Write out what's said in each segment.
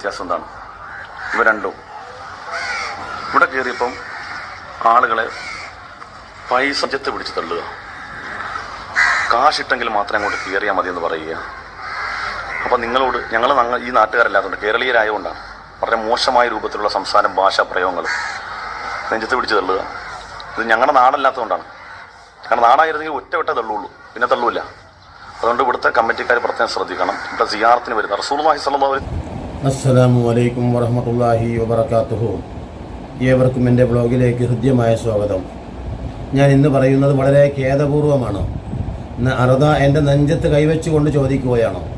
വ്യത്യാസം എന്താണ്? ഇവ രണ്ടും. ഇവിടെ കയറിയപ്പം ആളുകളെ പൈസ ജത്ത് പിടിച്ച് തള്ളുക. കാശിട്ടെങ്കിൽ മാത്രം അങ്ങോട്ട് കയറിയാൽ മതി എന്ന് പറയുക. അപ്പം നിങ്ങളോട് ഞങ്ങൾ ഈ നാട്ടുകാരല്ലാത്തതുകൊണ്ട് കേരളീയരായതുകൊണ്ടാണ് വളരെ മോശമായ രൂപത്തിലുള്ള സംസാരം ഭാഷാ പ്രയോഗങ്ങൾ നെഞ്ചത്ത് പിടിച്ച് തള്ളുക. ഇത് ഞങ്ങളുടെ നാടല്ലാത്തതുകൊണ്ടാണ് കാരണം നാടായിരുന്നെങ്കിൽ ഒറ്റ ഒറ്റ തള്ളുള്ളൂ. പിന്നെ തള്ളൂല്ല. അതുകൊണ്ട് ഇവിടുത്തെ കമ്മിറ്റിക്കാർ പ്രത്യേകം ശ്രദ്ധിക്കണം. ഇവിടെ സിയാറത്തിന് വരുന്ന സല്ലല്ലാഹു അലൈഹി അസ്സലാമു അലൈക്കും വറഹമത്തല്ലാഹി വബർക്കാത്തുഹു ഏവർക്കും എന്റെ ബ്ലോഗിലേക്ക് ഹൃദ്യമായ സ്വാഗതം. ഞാൻ ഇന്ന് പറയുന്നത് വളരെ ഖേദപൂർവമാണ്. അറുത എന്റെ നെഞ്ചത്ത് കൈവച്ചുകൊണ്ട് ചോദിക്കുകയാണ്.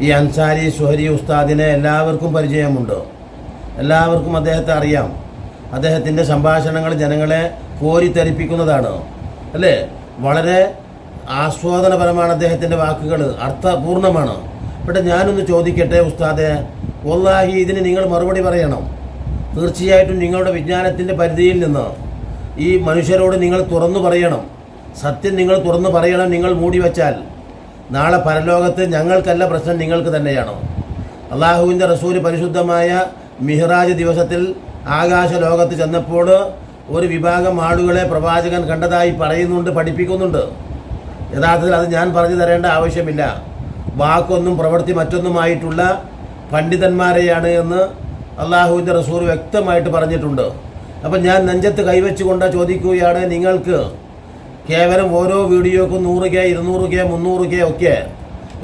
ഈ അൻസാരി സുഹരി ഉസ്താദിനെ എല്ലാവർക്കും പരിചയമുണ്ട്. എല്ലാവർക്കും അദ്ദേഹത്തെ അറിയാം. അദ്ദേഹത്തിന്റെ സംഭാഷണങ്ങൾ ജനങ്ങളെ കോരിത്തെറിപ്പിക്കുന്നതാണ്. അല്ലേ? വളരെ ആസ്വാദനപരമാണ് അദ്ദേഹത്തിന്റെ വാക്കുകൾ. അർത്ഥപൂർണമാണ് ഇവിടെ ഞാനൊന്ന് ചോദിക്കട്ടെ ഉസ്താദെ? വല്ലാഹി ഇതിന് നിങ്ങൾ മറുപടി പറയണം. തീർച്ചയായിട്ടും നിങ്ങളുടെ വിജ്ഞാനത്തിന്റെ പരിധിയിൽ നിന്ന് ഈ മനുഷ്യരോട് നിങ്ങൾ തുറന്നു പറയണം. സത്യം നിങ്ങൾ തുറന്നു പറയണം നിങ്ങൾ മൂടി വച്ചാൽ. നാളെ പരലോകത്ത് ഞങ്ങൾക്കല്ല പ്രശ്നം നിങ്ങൾക്ക് തന്നെയാണ്. അള്ളാഹുവിന്റെ റസൂൽ പരിശുദ്ധമായ മിഹ്റാജ് ദിവസത്തിൽ ആകാശ ലോകത്ത് ചെന്നപ്പോൾ ഒരു വിഭാഗം ആളുകളെ പ്രവാചകൻ കണ്ടതായി പറയുന്നുണ്ട് പഠിപ്പിക്കുന്നുണ്ട്. യഥാർത്ഥത്തിൽ അത് ഞാൻ പറഞ്ഞു തരേണ്ട ആവശ്യമില്ല. വാക്കൊന്നും പ്രവൃത്തി മറ്റൊന്നുമായിട്ടുള്ള പണ്ഡിതന്മാരെയാണ് എന്ന് അള്ളാഹുവിന്റെ റസൂർ വ്യക്തമായിട്ട് പറഞ്ഞിട്ടുണ്ട്. അപ്പം ഞാൻ നെഞ്ചത്ത് കൈവച്ചുകൊണ്ട് ചോദിക്കുകയാണ് നിങ്ങൾക്ക് കേവലം ഓരോ വീഡിയോക്കും നൂറ് കെ ഇരുന്നൂറ് കെ മുന്നൂറ് കെ ഒക്കെ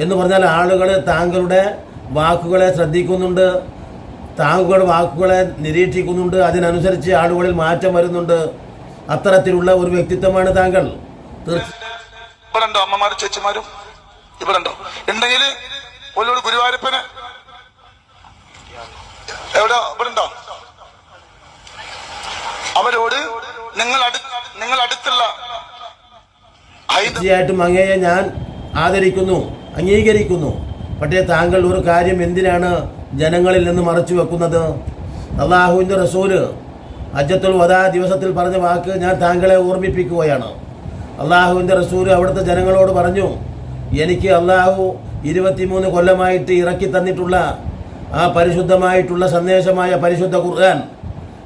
എന്ന് പറഞ്ഞാൽ ആളുകൾ താങ്കളുടെ വാക്കുകളെ ശ്രദ്ധിക്കുന്നുണ്ട് താങ്കളുടെ വാക്കുകളെ നിരീക്ഷിക്കുന്നുണ്ട് അതിനനുസരിച്ച് ആളുകളിൽ മാറ്റം വരുന്നുണ്ട്. അത്തരത്തിലുള്ള ഒരു വ്യക്തിത്വമാണ് താങ്കൾ. തീർച്ച അമ്മമാരും ചേച്ചിമാരും? ഇവിടെ ഉണ്ടോ ഉണ്ടെങ്കിൽ ഗുരുവായൂരപ്പന് എവിടെ? ഇവിടെ ഉണ്ടോ അവരോട് നിങ്ങൾ നിങ്ങൾ അടുത്തുള്ള തീർച്ചയായിട്ടും അങ്ങയെ ഞാൻ ആദരിക്കുന്നു അംഗീകരിക്കുന്നു. പക്ഷേ താങ്കൾ ഒരു കാര്യം എന്തിനാണ് ജനങ്ങളിൽ നിന്ന് മറച്ചു വെക്കുന്നത്? അള്ളാഹുവിന്റെ റസൂൽ അജത്തുൽ വദാ ദിവസത്തിൽ പറഞ്ഞ വാക്ക് ഞാൻ താങ്കളെ ഓർമ്മിപ്പിക്കുകയാണ്. അള്ളാഹുവിന്റെ റസൂൽ അവിടുത്തെ ജനങ്ങളോട് പറഞ്ഞു എനിക്ക് അള്ളാഹു ഇരുപത്തിമൂന്ന് കൊല്ലമായിട്ട് ഇറക്കി തന്നിട്ടുള്ള ആ പരിശുദ്ധമായിട്ടുള്ള സന്ദേശമായ പരിശുദ്ധ ഖുർആൻ.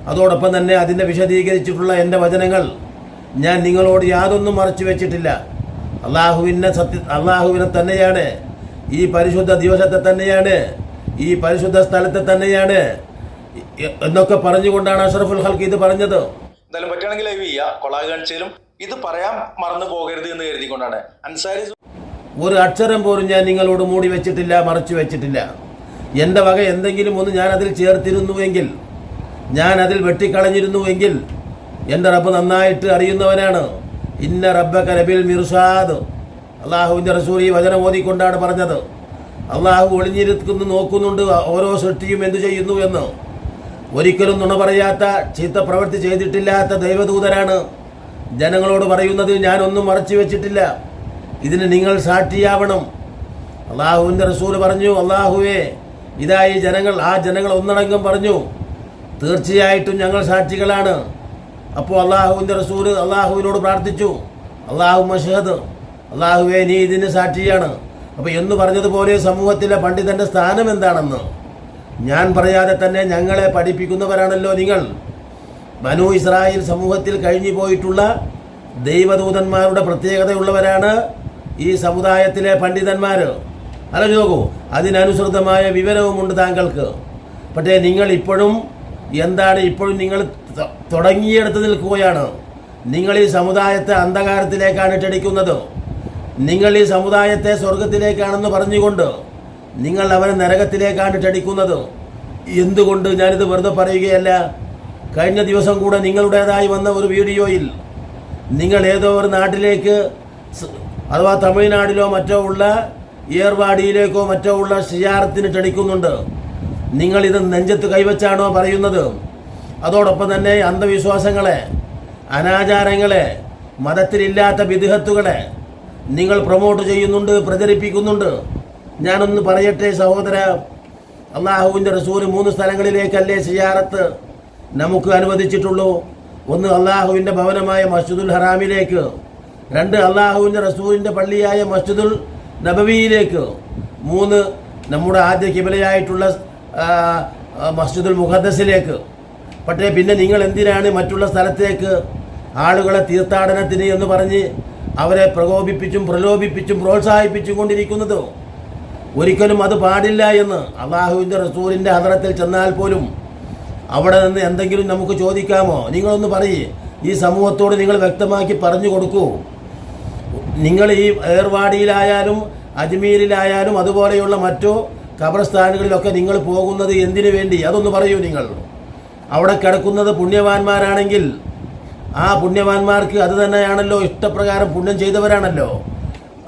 അതോടൊപ്പം തന്നെ അതിനെ വിശദീകരിച്ചിട്ടുള്ള എന്റെ വചനങ്ങൾ ഞാൻ നിങ്ങളോട് യാതൊന്നും മറച്ചു വെച്ചിട്ടില്ല. അള്ളാഹുവിനെ സത്യ അള്ളാഹുവിനെ തന്നെയാണ്. ഈ പരിശുദ്ധ ദിവസത്തെ തന്നെയാണ്. ഈ പരിശുദ്ധ സ്ഥലത്തെ തന്നെയാണ്. എന്നൊക്കെ പറഞ്ഞുകൊണ്ടാണ് അഷറഫുൽ ഹൽക്ക് ഇത് പറഞ്ഞത്. എന്തായാലും പറ്റുകയാണെങ്കിൽ ലൈവ് ചെയ്യുക കൊളാകാഴ്ചയിലും ഇത് പറയാൻ മറന്നു പോകരുത് എന്ന് കരുതിക്കൊണ്ടാണ്. അൻസാരി ഒരു അക്ഷരം പോലും ഞാൻ നിങ്ങളോട് മൂടി വെച്ചിട്ടില്ല മറച്ചു വെച്ചിട്ടില്ല. എന്റെ വക എന്തെങ്കിലും ഒന്ന് ഞാൻ അതിൽ ചേർത്തിരുന്നുവെങ്കിൽ ഞാൻ അതിൽ വെട്ടിക്കളഞ്ഞിരുന്നുവെങ്കിൽ എന്റെ റബ്ബ് നന്നായിട്ട് അറിയുന്നവനാണ്. ഇന്ന റബ്ബക്ക നബിൽ മിർസാദ് അള്ളാഹുവിന്റെ റസൂൽ ഈ വചനം ഓതിക്കൊണ്ടാണ് പറഞ്ഞത്. അള്ളാഹു ഒളിഞ്ഞിരിക്കുന്നു നോക്കുന്നുണ്ട് ഓരോ സൃഷ്ടിയും എന്തു ചെയ്യുന്നു എന്ന്. ഒരിക്കലും നുണ പറയാത്ത ചീത്ത പ്രവൃത്തി ചെയ്തിട്ടില്ലാത്ത ദൈവദൂതനാണ്. ജനങ്ങളോട് പറയുന്നത് ഞാനൊന്നും മറച്ചു വെച്ചിട്ടില്ല. ഇതിന് നിങ്ങൾ സാക്ഷിയാവണം. അള്ളാഹുവിന്റെ റസൂൽ പറഞ്ഞു അള്ളാഹുവേ ഇതായി ജനങ്ങൾ ആ ജനങ്ങൾ ഒന്നടങ്കം പറഞ്ഞു തീർച്ചയായിട്ടും ഞങ്ങൾ സാക്ഷികളാണ്. അപ്പോൾ അള്ളാഹുവിന്റെ റസൂൽ അള്ളാഹുവിനോട് പ്രാർത്ഥിച്ചു. അള്ളാഹു മഷഹദ് അള്ളാഹുവെ നീ ഇതിന് സാക്ഷിയാണ്. അപ്പോൾ എന്ന് പറഞ്ഞതുപോലെ സമൂഹത്തിലെ പണ്ഡിതന്റെ സ്ഥാനം എന്താണെന്ന്? ഞാൻ പറയാതെ തന്നെ ഞങ്ങളെ പഠിപ്പിക്കുന്നവരാണല്ലോ നിങ്ങൾ. ബനു ഇസ്രായേൽ സമൂഹത്തിൽ കഴിഞ്ഞു പോയിട്ടുള്ള ദൈവദൂതന്മാരുടെ പ്രത്യേകതയുള്ളവരാണ് ഈ സമുദായത്തിലെ പണ്ഡിതന്മാർ അല്ല നോക്കൂ. അതിനനുസൃതമായ വിവരവുമുണ്ട് താങ്കൾക്ക്. പക്ഷേ നിങ്ങൾ ഇപ്പോഴും എന്താണ് ഇപ്പോഴും നിങ്ങൾ തുടങ്ങിയെടുത്ത് നിൽക്കുകയാണ്. നിങ്ങൾ ഈ സമുദായത്തെ അന്ധകാരത്തിലേക്കാണ് ഇട്ടടിക്കുന്നത്. നിങ്ങൾ ഈ സമുദായത്തെ സ്വർഗത്തിലേക്കാണെന്ന് പറഞ്ഞുകൊണ്ട് നിങ്ങൾ അവനെ നരകത്തിലേക്കാണ് ഇട്ടടിക്കുന്നത്. എന്തുകൊണ്ട് ഞാനിത് വെറുതെ പറയുകയല്ല? കഴിഞ്ഞ ദിവസം കൂടെ നിങ്ങളുടേതായി വന്ന ഒരു വീഡിയോയിൽ നിങ്ങൾ ഏതോ ഒരു നാട്ടിലേക്ക് അഥവാ തമിഴ്നാട്ടിലോ മറ്റോ ഉള്ള ഏർവാടിയിലേക്കോ മറ്റോ ഉള്ള ഷിയാറത്തിന് ക്ഷണിക്കുന്നുണ്ട്. നിങ്ങളിത് നെഞ്ചത്ത് കൈവച്ചാണോ പറയുന്നത്? അതോടൊപ്പം തന്നെ അന്ധവിശ്വാസങ്ങളെ അനാചാരങ്ങളെ മതത്തിലില്ലാത്ത വിദുഹത്തുകളെ നിങ്ങൾ പ്രൊമോട്ട് ചെയ്യുന്നുണ്ട് പ്രചരിപ്പിക്കുന്നുണ്ട്. ഞാനൊന്ന് പറയട്ടെ സഹോദര അള്ളാഹുവിന്റെ റസൂൽ മൂന്ന് സ്ഥലങ്ങളിലേക്കല്ലേ സിയാറത്ത് നമുക്ക് അനുവദിച്ചിട്ടുള്ളൂ? ഒന്ന് അള്ളാഹുവിന്റെ ഭവനമായ മസ്ജിദുൽ ഹറാമിലേക്ക് രണ്ട് അള്ളാഹുവിന്റെ റസൂലിന്റെ പള്ളിയായ മസ്ജിദുൽ നബവിയിലേക്ക് മൂന്ന് നമ്മുടെ ആദ്യ കിബിലയായിട്ടുള്ള മസ്ജിദുൽ മുഖദ്ദസിലേക്ക്. പക്ഷേ പിന്നെ നിങ്ങൾ എന്തിനാണ് മറ്റുള്ള സ്ഥലത്തേക്ക് ആളുകളെ തീർത്ഥാടനത്തിന് എന്ന് പറഞ്ഞ് അവരെ പ്രകോപിപ്പിച്ചും പ്രലോഭിപ്പിച്ചും പ്രോത്സാഹിപ്പിച്ചും കൊണ്ടിരിക്കുന്നത്? ഒരിക്കലും അത് പാടില്ല എന്ന് അള്ളാഹുവിന്റെ റസൂലിന്റെ ഹദ്രത്തിൽ ചെന്നാൽ പോലും അവിടെ നിന്ന് എന്തെങ്കിലും നമുക്ക് ചോദിക്കാമോ? നിങ്ങളൊന്ന് പറയേ. ഈ സമൂഹത്തോട് നിങ്ങൾ വ്യക്തമാക്കി പറഞ്ഞു കൊടുക്കൂ. നിങ്ങൾ ഈ ഏർവാടിയിലായാലും അജ്മീരിലായാലും അതുപോലെയുള്ള മറ്റു ഖബർസ്ഥാനുകളിലൊക്കെ നിങ്ങൾ പോകുന്നത് എന്തിനു വേണ്ടി? അതൊന്ന് പറയൂ നിങ്ങൾ. അവിടെ കിടക്കുന്നത് പുണ്യവാന്മാരാണെങ്കിൽ ആ പുണ്യവാന്മാർക്ക് അത് തന്നെയാണല്ലോ ഇഷ്ടപ്രകാരം പുണ്യം ചെയ്തവരാണല്ലോ.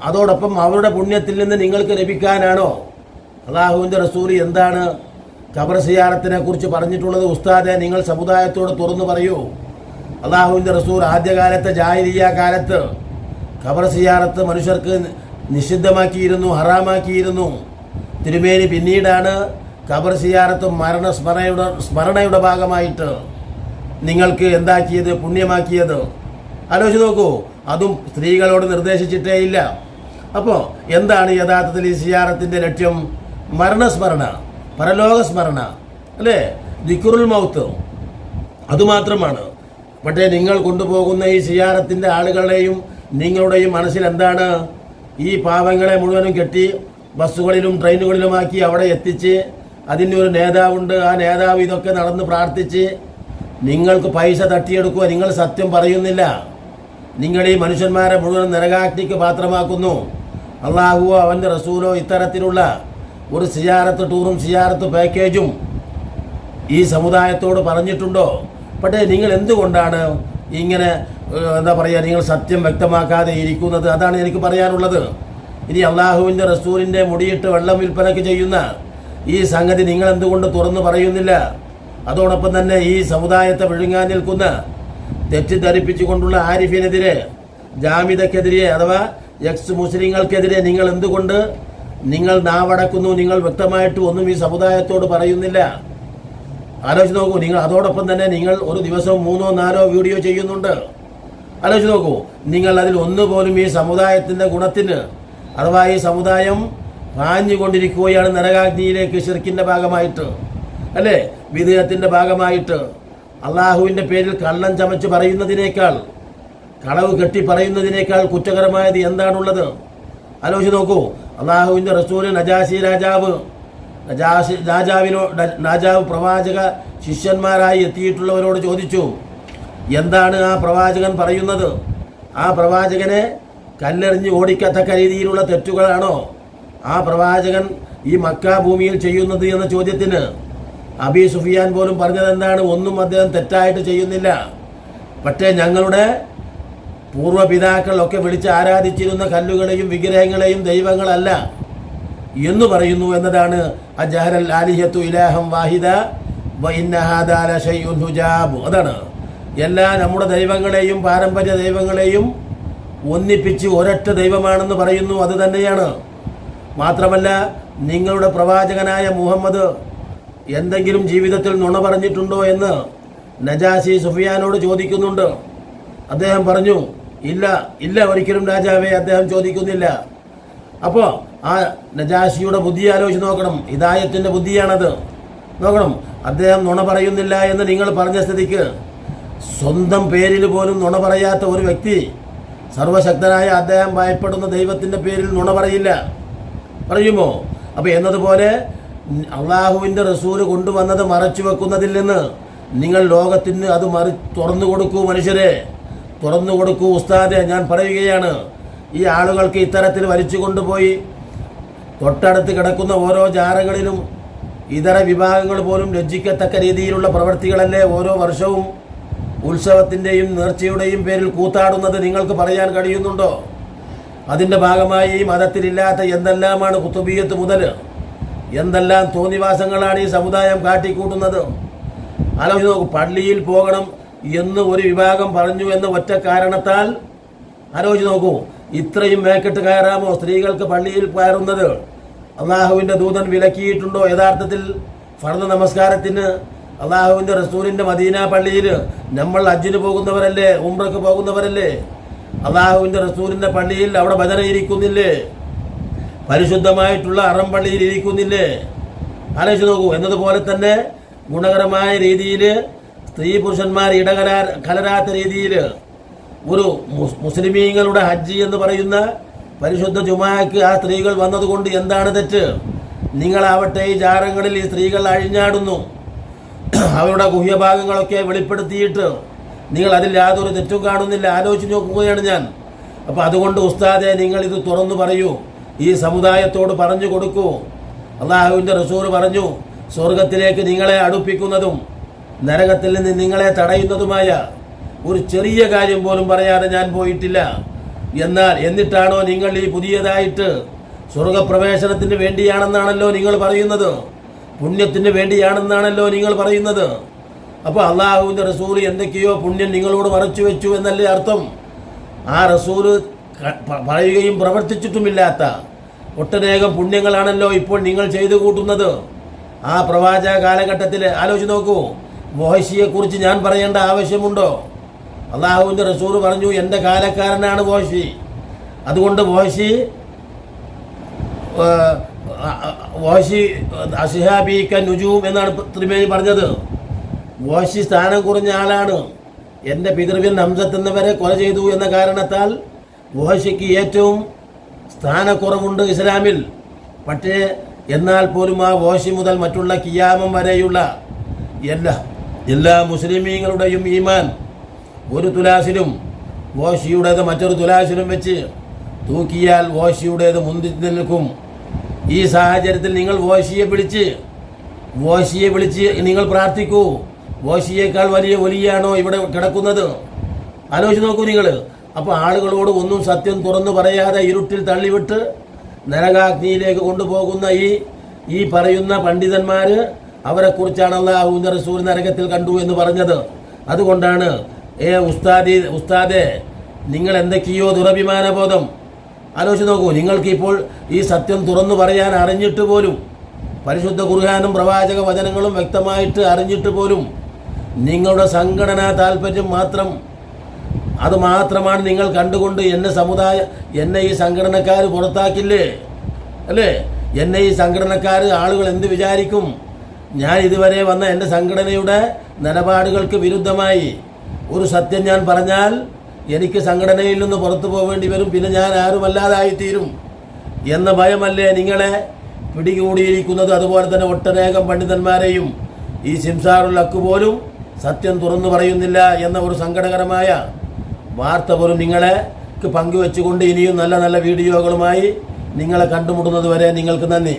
അതോടൊപ്പം അവരുടെ പുണ്യത്തിൽ നിന്ന് നിങ്ങൾക്ക് ലഭിക്കാനാണോ? അള്ളാഹുവിന്റെ റസൂൽ എന്താണ് ഖബർ സിയാറത്തിനെ കുറിച്ച് പറഞ്ഞിട്ടുള്ളത്? ഉസ്താദെ നിങ്ങൾ സമുദായത്തോട് തുറന്നു പറയൂ. അള്ളാഹുവിന്റെ റസൂൽ ആദ്യകാലത്തെ ജാഹിരിയ കാലത്ത് ഖബർ സിയാറത്ത് മനുഷ്യർക്ക് നിഷിദ്ധമാക്കിയിരുന്നു ഹറാമാക്കിയിരുന്നു. തിരുമേനി പിന്നീടാണ് ഖബർ സിയാറത്ത് മരണ സ്മരണയുടെ ഭാഗമായിട്ട് നിങ്ങൾക്ക് എന്താക്കിയത് പുണ്യമാക്കിയത്? ആലോചിച്ച് നോക്കൂ അതും സ്ത്രീകളോട് നിർദ്ദേശിച്ചിട്ടേ ഇല്ല. അപ്പോൾ എന്താണ് യഥാർത്ഥത്തിൽ ഈ സിയാറത്തിന്റെ ലക്ഷ്യം? മരണസ്മരണ പരലോകസ്മരണ അല്ലേ? ദിക്കുറുൽ മൗത്ത്. അതുമാത്രമാണ്. പക്ഷേ നിങ്ങൾ കൊണ്ടുപോകുന്ന ഈ സിയാറത്തിന്റെ ആളുകളുടെയും നിങ്ങളുടെയും മനസ്സിൽ എന്താണ്? ഈ പാവങ്ങളെ മുഴുവനും കെട്ടി ബസ്സുകളിലും ട്രെയിനുകളിലുമാക്കി അവിടെ എത്തിച്ച് അതിനൊരു നേതാവുണ്ട്. ആ നേതാവ് ഇതൊക്കെ നടന്ന് പ്രാർത്ഥിച്ച് നിങ്ങൾക്ക് പൈസ തട്ടിയെടുക്കുക നിങ്ങൾ സത്യം പറയുന്നില്ല. നിങ്ങൾ ഈ മനുഷ്യന്മാരെ മുഴുവൻ നരകാഗ്നിക്ക് പാത്രമാക്കുന്നു. അള്ളാഹുവോ അവന്റെ റസൂലോ ഇത്തരത്തിലുള്ള ഒരു സിയാറത്ത് ടൂറും സിയാറത്ത് പാക്കേജും ഈ സമുദായത്തോട് പറഞ്ഞിട്ടുണ്ടോ? പക്ഷേ നിങ്ങൾ എന്തുകൊണ്ടാണ് ഇങ്ങനെ എന്താ പറയുക നിങ്ങൾ സത്യം വ്യക്തമാക്കാതെ ഇരിക്കുന്നത് അതാണ് എനിക്ക് പറയാനുള്ളത്. ഇനി അള്ളാഹുവിന്റെ റസൂലിന്റെ മുടിയിട്ട് വെള്ളം വിൽപ്പനയ്ക്ക് ചെയ്യുന്ന ഈ സംഗതി നിങ്ങൾ എന്തുകൊണ്ട് തുറന്നു പറയുന്നില്ല? അതോടൊപ്പം തന്നെ ഈ സമുദായത്തെ വിഴുങ്ങാൻ നിൽക്കുന്ന തെറ്റിദ്ധരിപ്പിച്ചുകൊണ്ടുള്ള ആരിഫിനെതിരെ ജാമിതക്കെതിരെ അഥവാ എക്സ് മുസ്ലിങ്ങൾക്കെതിരെ നിങ്ങൾ എന്തുകൊണ്ട് നിങ്ങൾ നാവടക്കുന്നു നിങ്ങൾ വ്യക്തമായിട്ട് ഒന്നും ഈ സമുദായത്തോട് പറയുന്നില്ല? ആലോചിച്ച് നോക്കൂ നിങ്ങൾ അതോടൊപ്പം തന്നെ നിങ്ങൾ ഒരു ദിവസം മൂന്നോ നാലോ വീഡിയോ ചെയ്യുന്നുണ്ട്. ആലോചിച്ച് നോക്കൂ നിങ്ങൾ അതിൽ ഒന്നുപോലും ഈ സമുദായത്തിന്റെ ഗുണത്തിന് അഥവാ ഈ സമുദായം പാഞ്ഞുകൊണ്ടിരിക്കുകയാണ് നരകാഗ്നിയിലേക്ക് ഷിർക്കിന്റെ ഭാഗമായിട്ട് അല്ലേ? വിദേഹത്തിന്റെ ഭാഗമായിട്ട്. അള്ളാഹുവിന്റെ പേരിൽ കള്ളം ചമച്ച് പറയുന്നതിനേക്കാൾ കളവ് കെട്ടി പറയുന്നതിനേക്കാൾ കുറ്റകരമായത് എന്താണുള്ളത്? ആലോചിച്ച് നോക്കൂ അള്ളാഹുവിന്റെ റസൂൽ നജാസി രാജാവ് നജാസി രാജാവിനോ രാജാവ് പ്രവാചക ശിഷ്യന്മാരായി എത്തിയിട്ടുള്ളവരോട് ചോദിച്ചു എന്താണ് ആ പ്രവാചകൻ പറയുന്നത്? ആ പ്രവാചകനെ കല്ലെറിഞ്ഞ് ഓടിക്കത്തക്ക രീതിയിലുള്ള തെറ്റുകളാണോ? ആ പ്രവാചകൻ ഈ മക്ക ഭൂമിയിൽ ചെയ്യുന്നത്? എന്ന ചോദ്യത്തിന് അബി സുഫിയാൻ പോലും പറഞ്ഞത് എന്താണ് ഒന്നും അദ്ദേഹം തെറ്റായിട്ട് ചെയ്യുന്നില്ല. പക്ഷേ ഞങ്ങളുടെ പൂർവപിതാക്കളൊക്കെ വിളിച്ച് ആരാധിച്ചിരുന്ന കല്ലുകളെയും വിഗ്രഹങ്ങളെയും ദൈവങ്ങളല്ല. എന്ന് പറയുന്നു എന്നതാണ് അജഹരൽ ആലിഹത്തു ഇലാഹം വാഹിദ ഹുജാബ്. അതാണ്. എല്ലാ നമ്മുടെ ദൈവങ്ങളെയും പാരമ്പര്യ ദൈവങ്ങളെയും ഒന്നിപ്പിച്ച് ഒരൊറ്റ ദൈവമാണെന്ന് പറയുന്നു അത് തന്നെയാണ്. മാത്രമല്ല നിങ്ങളുടെ പ്രവാചകനായ മുഹമ്മദ് എന്തെങ്കിലും ജീവിതത്തിൽ നുണ പറഞ്ഞിട്ടുണ്ടോ എന്ന് നജാസി സുഫിയാനോട് ചോദിക്കുന്നുണ്ട്. അദ്ദേഹം പറഞ്ഞു ഇല്ല ഇല്ല ഒരിക്കലും രാജാവേ അദ്ദേഹം ചോദിക്കുന്നില്ല. അപ്പോൾ ആ നജാശിയുടെ ബുദ്ധി ആലോചിച്ച് നോക്കണം. ഹിദായത്തിന്റെ ബുദ്ധിയാണത്. നോക്കണം. അദ്ദേഹം നുണ പറയുന്നില്ല എന്ന് നിങ്ങൾ പറഞ്ഞ സ്ഥിതിക്ക് സ്വന്തം പേരിൽ പോലും നുണ പറയാത്ത ഒരു വ്യക്തി സർവശക്തനായ അദ്ദേഹം ഭയപ്പെടുന്ന ദൈവത്തിന്റെ പേരിൽ നുണ പറയില്ല. പറയുമോ? അപ്പോൾ എന്നതുപോലെ അള്ളാഹുവിന്റെ റസൂൽ കൊണ്ടുവന്നത് മറച്ചു വെക്കുന്നതിൽ നിന്ന് നിങ്ങൾ ലോകത്തിന് അത് മറി തുറന്നു കൊടുക്കൂ മനുഷ്യരെ. തുറന്നു കൊടുക്കൂ ഉസ്താദെ ഞാൻ പറയുകയാണ്. ഈ ആളുകൾക്ക് ഇത്തരത്തിൽ വലിച്ചു കൊണ്ടുപോയി തൊട്ടടുത്ത് കിടക്കുന്ന ഓരോ ജാറകളിലും ഇതര വിഭാഗങ്ങൾ പോലും ലജ്ജിക്കത്തക്ക രീതിയിലുള്ള പ്രവൃത്തികളല്ലേ ഓരോ വർഷവും ഉത്സവത്തിന്റെയും നേർച്ചയുടെയും പേരിൽ കൂത്താടുന്നത് നിങ്ങൾക്ക് പറയാൻ കഴിയുന്നുണ്ടോ? അതിന്റെ ഭാഗമായി ഈ മതത്തിലില്ലാത്ത എന്തെല്ലാമാണ് കുത്തുബീയത്ത് മുതൽ? എന്തെല്ലാം തോന്നിവാസങ്ങളാണ് ഈ സമുദായം കാട്ടിക്കൂട്ടുന്നത്? ആലോചിച്ച് നോക്കൂ പള്ളിയിൽ പോകണം എന്ന് ഒരു വിഭാഗം പറഞ്ഞു എന്ന ഒറ്റ കാരണത്താൽ ആലോചിച്ച് നോക്കൂ ഇത്രയും മേക്കെട്ട് കയറാമോ സ്ത്രീകൾക്ക് പള്ളിയിൽ കയറുന്നത്? അള്ളാഹുവിന്റെ ദൂതൻ വിലക്കിയിട്ടുണ്ടോ? യഥാർത്ഥത്തിൽ ഫർദ് നമസ്കാരത്തിന് അള്ളാഹുവിന്റെ റസൂലിന്റെ മദീന പള്ളിയിൽ നമ്മൾ അജ്ജിന് പോകുന്നവരല്ലേ ഉംറക്ക് പോകുന്നവരല്ലേ? അള്ളാഹുവിന്റെ റസൂലിന്റെ പള്ളിയിൽ അവിടെ ഭജന ഇരിക്കുന്നില്ലേ? പരിശുദ്ധമായിട്ടുള്ള അറം പള്ളിയിൽ ഇരിക്കുന്നില്ലേ? ആലോചിച്ച് നോക്കൂ. എന്നതുപോലെ തന്നെ ഗുണകരമായ രീതിയിൽ സ്ത്രീ പുരുഷന്മാർ ഇടകലാ കലരാത്ത രീതിയിൽ ഒരു മുസ്ലിമീങ്ങളുടെ ഹജ്ജ് എന്ന് പറയുന്ന പരിശുദ്ധ ജുമാക്ക് ആ സ്ത്രീകൾ വന്നതുകൊണ്ട് എന്താണ് തെറ്റ്? നിങ്ങളാവട്ടെ ഈ ജാറങ്ങളിൽ ഈ സ്ത്രീകൾ അഴിഞ്ഞാടുന്നു. അവരുടെ ഗുഹ്യഭാഗങ്ങളൊക്കെ വെളിപ്പെടുത്തിയിട്ട് നിങ്ങൾ അതിൽ യാതൊരു തെറ്റും കാണുന്നില്ല. ആലോചിച്ച് നോക്കുകയാണ് ഞാൻ. അപ്പം അതുകൊണ്ട് ഉസ്താദെ നിങ്ങൾ ഇത് തുറന്നു പറയൂ. ഈ സമുദായത്തോട് പറഞ്ഞു കൊടുക്കൂ. അള്ളാഹുവിന്റെ റസൂർ പറഞ്ഞു സ്വർഗത്തിലേക്ക് നിങ്ങളെ അടുപ്പിക്കുന്നതും നരകത്തിൽ നിന്ന് നിങ്ങളെ തടയുന്നതുമായ ഒരു ചെറിയ കാര്യം പോലും പറയാതെ ഞാൻ പോയിട്ടില്ല. എന്നാൽ എന്നിട്ടാണോ നിങ്ങൾ ഈ പുതിയതായിട്ട് സ്വർഗപ്രവേശനത്തിന് വേണ്ടിയാണെന്നാണല്ലോ നിങ്ങൾ പറയുന്നത്? പുണ്യത്തിന് വേണ്ടിയാണെന്നാണല്ലോ നിങ്ങൾ പറയുന്നത്? അപ്പോൾ അള്ളാഹുവിന്റെ റസൂൽ എന്തൊക്കെയോ പുണ്യം നിങ്ങളോട് മറച്ചു വെച്ചു എന്നല്ലേ അർത്ഥം? ആ റസൂൽ പറയുകയും പ്രവർത്തിച്ചിട്ടുമില്ലാത്ത ഒട്ടനേകം പുണ്യങ്ങളാണല്ലോ ഇപ്പോൾ നിങ്ങൾ ചെയ്തു കൂട്ടുന്നത്. ആ പ്രവാചക കാലഘട്ടത്തിൽ ആലോചിച്ച് നോക്കൂ. വോഹിഷിയെക്കുറിച്ച് ഞാൻ പറയേണ്ട ആവശ്യമുണ്ടോ? അള്ളാഹുവിന്റെ റസൂൽ പറഞ്ഞു എന്റെ കാലക്കാരനാണ് വോശി. അതുകൊണ്ട് വോശി വാശി അഷിഹാബിക്ക നുജൂം എന്നാണ് ത്രിമേനി പറഞ്ഞത്. വാശി സ്ഥാനം കുറഞ്ഞ ആളാണ്. എന്റെ പിതൃവിൻ ഹംസത്ത് എന്നവരെ കൊല ചെയ്തു എന്ന കാരണത്താൽ വാശിക്ക് ഏറ്റവും സ്ഥാനക്കുറവുണ്ട് ഇസ്ലാമിൽ. പക്ഷേ എന്നാൽ പോലും ആ വാശി മുതൽ മറ്റുള്ള കിയാമം വരെയുള്ള എല്ലാ എല്ലാ മുസ്ലിമീങ്ങളുടെയും ഈമാൻ ഒരു തുലാസിലും വോഷിയുടേത് മറ്റൊരു തുലാസിലും വെച്ച് തൂക്കിയാൽ വോഷിയുടേത് മുന്തി നിൽക്കും. ഈ സാഹചര്യത്തിൽ നിങ്ങൾ വോഷിയെ വിളിച്ച് വോഷിയെ വിളിച്ച് നിങ്ങൾ പ്രാർത്ഥിക്കൂ. വോഷിയേക്കാൾ വലിയ ഒലിയാണോ ഇവിടെ കിടക്കുന്നത്? ആലോചിച്ച് നോക്കൂ നിങ്ങൾ. അപ്പോൾ ആളുകളോട് ഒന്നും സത്യം തുറന്നു പറയാതെ ഇരുട്ടിൽ തള്ളിവിട്ട് നരകാഗ്നിയിലേക്ക് കൊണ്ടുപോകുന്ന ഈ ഈ പറയുന്ന പണ്ഡിതന്മാർ അവരെക്കുറിച്ചാണ് അള്ളാഹുവിന്റെ റസൂൽ നരകത്തിൽ കണ്ടു എന്ന് പറഞ്ഞത്. അതുകൊണ്ടാണ് ഏ ഉസ്താദി ഉസ്താദെ നിങ്ങൾ എന്തൊക്കെയോ ദുരഭിമാനബോധം ആലോചിച്ച് നോക്കൂ നിങ്ങൾക്കിപ്പോൾ ഈ സത്യം തുറന്നു പറയാൻ അറിഞ്ഞിട്ട് പോലും പരിശുദ്ധ ഖുർഹാനും പ്രവാചക വചനങ്ങളും വ്യക്തമായിട്ട് അറിഞ്ഞിട്ട് പോലും നിങ്ങളുടെ സംഘടനാ താല്പര്യം മാത്രം അത് മാത്രമാണ് നിങ്ങൾ കണ്ടുകൊണ്ട് എന്നെ സമുദായ എന്നെ ഈ സംഘടനക്കാർ പുറത്താക്കില്ലേ? അല്ലേ? എന്നെ ഈ സംഘടനക്കാർ ആളുകൾ എന്ത് വിചാരിക്കും? ഞാൻ ഇതുവരെ വന്ന എന്റെ സംഘടനയുടെ നിലപാടുകൾക്ക് വിരുദ്ധമായി. ഒരു സത്യം ഞാൻ പറഞ്ഞാൽ എനിക്ക് സംഘടനയിൽ നിന്ന് പുറത്തു പോകേണ്ടി വരും. പിന്നെ ഞാൻ ആരുമല്ലാതായിത്തീരും. എന്ന ഭയമല്ലേ നിങ്ങളെ പിടികൂടിയിരിക്കുന്നത്? അതുപോലെ തന്നെ ഒട്ടനേകം പണ്ഡിതന്മാരെയും ഈ സിംസാറുൽ അക്ക് പോലും സത്യം തുറന്നു പറയുന്നില്ല എന്ന ഒരു സങ്കടകരമായ വാർത്ത പോലും നിങ്ങളെ പങ്കുവെച്ചുകൊണ്ട് ഇനിയും നല്ല നല്ല വീഡിയോകളുമായി നിങ്ങളെ കണ്ടുമുട്ടുന്നത് വരെ നിങ്ങൾക്ക് നന്ദി.